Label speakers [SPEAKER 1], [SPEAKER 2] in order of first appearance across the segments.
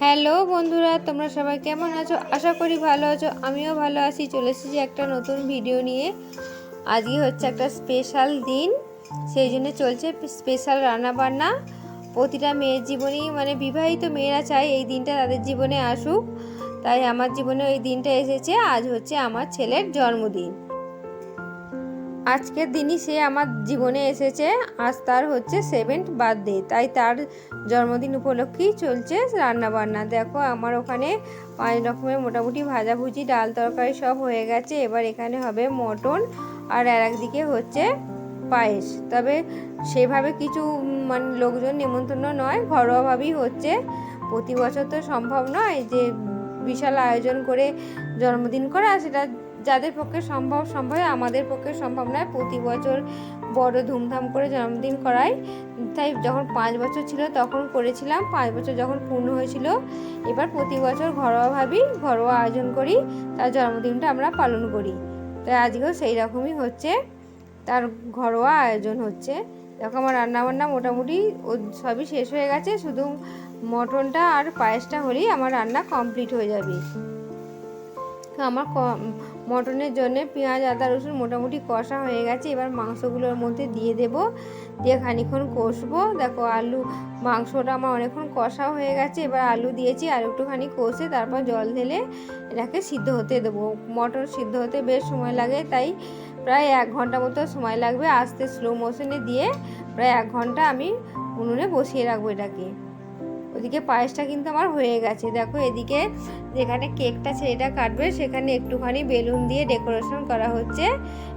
[SPEAKER 1] Hello বন্ধুরা, তোমরা সবাই কেমন আছো? আশা করি ভালো আছো। আমিও ভালো আছি। চলে এসেছি একটা নতুন ভিডিও নিয়ে। আজকে হচ্ছে একটা স্পেশাল দিন। সেই জন্য চলছে স্পেশাল রান্নাবান্না। প্রতিটা মেয়ের জীবনেই মানে বিবাহিত মেয়েরা চায় এই দিনটা তাদের জীবনে আসুক। তাই আমার জীবনে ওই দিনটা এসেছে। আজ হচ্ছে আমার ছেলের জন্মদিন। আজকের দিনই সে আমার জীবনে এসেছে, আজ তার হচ্ছে সেভেন্থ বার্থডে তাই তার জন্মদিন উপলক্ষেই চলছে রান্না বান্না দেখো আমার ওখানে পাঁচ রকমের মোটামুটি ভাজাভুজি, ডাল তরকারি সব হয়ে গেছে, এবার এখানে হবে মটন আর আর একদিকে হচ্ছে পায়েস। তবে সেভাবে কিছু মানে লোকজন নিমন্ত্রণ নয়, ঘরোয়াভাবেই হচ্ছে। প্রতি বছর তো সম্ভব নয় যে বিশাল আয়োজন করে জন্মদিন করা, সেটা যাদের পক্ষে সম্ভব সম্ভব, আমাদের পক্ষে সম্ভব নয়। প্রতি বছর বড় ধুমধাম করে জন্মদিন করাই তাই যখন পাঁচ বছর ছিল তখন করেছিলাম। পাঁচ বছর যখন পূর্ণ হয়েছিল, এবার প্রতি বছর ঘরোয়াভাবেই ঘরোয়া আয়োজন করি। তার জন্মদিনটা আমরা পালন করি। তাই আজকেও সেই রকমই হচ্ছে। তার ঘরোয়া আয়োজন হচ্ছে। দেখো আমার রান্নাবান্না মোটামুটি সবই শেষ হয়ে গেছে। শুধু মটনটা আর পায়েসটা হলেই আমার রান্না কমপ্লিট হয়ে যাবে। আমার মটনের জন্য পেঁয়াজ, আদা, রসুন মোটামুটি কষা হয়ে গেছে। এবার মাংসগুলোর মধ্যে দিয়ে দেব। দিয়ে খানিক্ষণ কষবো। দেখো আলু, মাংসটা আমার অনেকক্ষণ কষা হয়ে গেছে। এবার আলু দিয়েছি আর একটুখানি কষে তারপর জল ঢেলে এটাকে সিদ্ধ হতে দেবো। মটর সিদ্ধ হতে বেশ সময় লাগে, তাই প্রায় এক ঘণ্টা মতো সময় লাগবে। আস্তে স্লো মোশনে দিয়ে প্রায় এক ঘণ্টা আমি উনুনে বসিয়ে রাখব এটাকে। ওদিকে পায়েসটা কিন্তু আমার হয়ে গেছে। দেখো এদিকে যেখানে কেকটা ছেলেটা কাটবে, সেখানে একটুখানি বেলুন দিয়ে ডেকোরেশন করা হচ্ছে।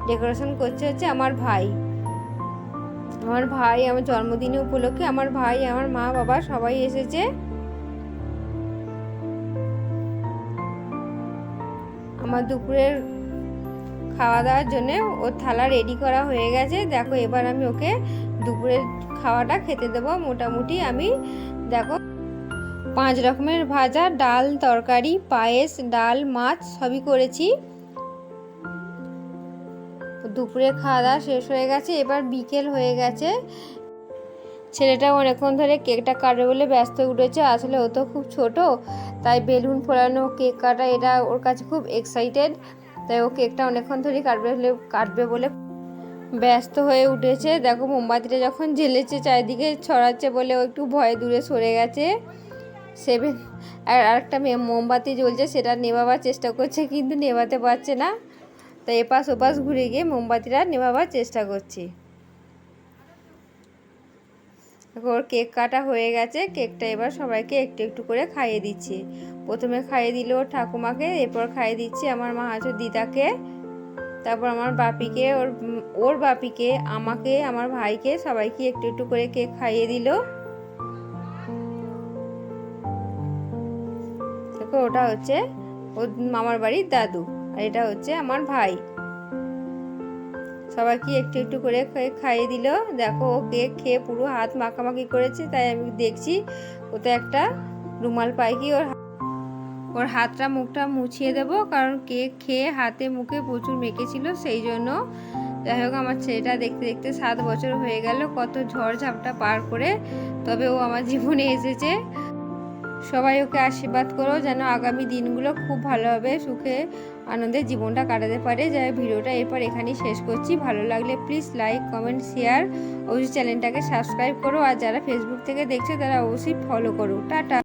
[SPEAKER 1] ডেকোরেশন করছে হচ্ছে আমার ভাই। আমার ভাই, আমার জন্মদিনে উপলক্ষে আমার ভাই, আমার মা, বাবা সবাই এসেছে। আমার দুপুরের খাওয়া দাওয়ার জন্য ওর থালা রেডি করা হয়ে গেছে। দেখো এবার আমি ওকে দুপুরের খাওয়াটা খেতে দেবো। মোটামুটি আমি, দেখো পাঁচ রকমের ভাজা, ডাল, তরকারি, পায়েস, ডাল, মাছ, সবই করেছি। দুপুরে খাওয়া দাওয়া শেষ হয়ে গেছে, এবার বিকেল হয়ে গেছে। ছেলেটা অনেকক্ষণ ধরে কেকটা কাটবে বলে ব্যস্ত উঠেছে, আসলে ও তো খুব ছোট, তাই বেলুন ফোলানো, কেক কাটা, এটা ওর কাছে খুব এক্সাইটেড তাই ও কেকটা অনেকক্ষণ ধরেই কাটবে বলে কাটবে বলে ব্যস্ত হয়ে উঠেছে। দেখো, মোমবাতিটা যখন জ্বেলেছে, চারিদিকে ছড়াচ্ছে বলে ও একটু ভয়ে দূরে সরে গেছে। সেভেন। আর আরেকটা মেয়ে মোমবাতি জ্বলছে, সেটা নেভাবার চেষ্টা করছে, কিন্তু নেভাতে পারছে না। তো এপাশ ওপাশ ঘুরে গিয়ে মোমবাতিটা নেভাবার চেষ্টা করছে। ওর কেক কাটা হয়ে গেছে, কেকটা এবার সবাইকে একটু একটু করে খাইয়ে দিচ্ছে। প্রথমে খাইয়ে দিল ওর ঠাকুমাকে, এরপর খাইয়ে দিচ্ছে আমার মা আছে দিদাকে, তারপর আমার বাপিকে, ওর ওর বাপিকে, আমাকে, আমার ভাইকে, সবাইকে একটু একটু করে কেক খাইয়ে দিল। দেখো ওটা হচ্ছে ও মামার বাড়ির দাদু, আর এটা হচ্ছে আমার ভাই। সবাইকে একটু একটু করে খাইয়ে দিল। দেখো, ও কেক খেয়ে পুরো হাত মাখামাখি করেছে, তাই আমি দেখছি ওতে একটা রুমাল পাইকি ওর ওর হাতটা মুখটা মুছিয়ে দেবো, কারণ কেক খেয়ে হাতে মুখে প্রচুর মেখেছিল, সেই জন্য যাই হোক, আমার ছেলেটা দেখতে দেখতে সাত বছর হয়ে গেল, কত ঝড় ঝাপটা পার করে তবে ও আমার জীবনে এসেছে। সবাই ওকে আশীর্বাদ করো যেন আগামী দিনগুলো খুব ভালোভাবে সুখে আনন্দে জীবনটা কাটাতে পারে। যাই ভিডিওটা এরপর এখানেই শেষ করছি। ভালো লাগলে প্লিজ লাইক কমেন্ট শেয়ার অবশ্যই চ্যানেলটাকে সাবস্ক্রাইব করো। আর যারা ফেসবুক থেকে দেখছে, তারা অবশ্যই ফলো করো। টাটা।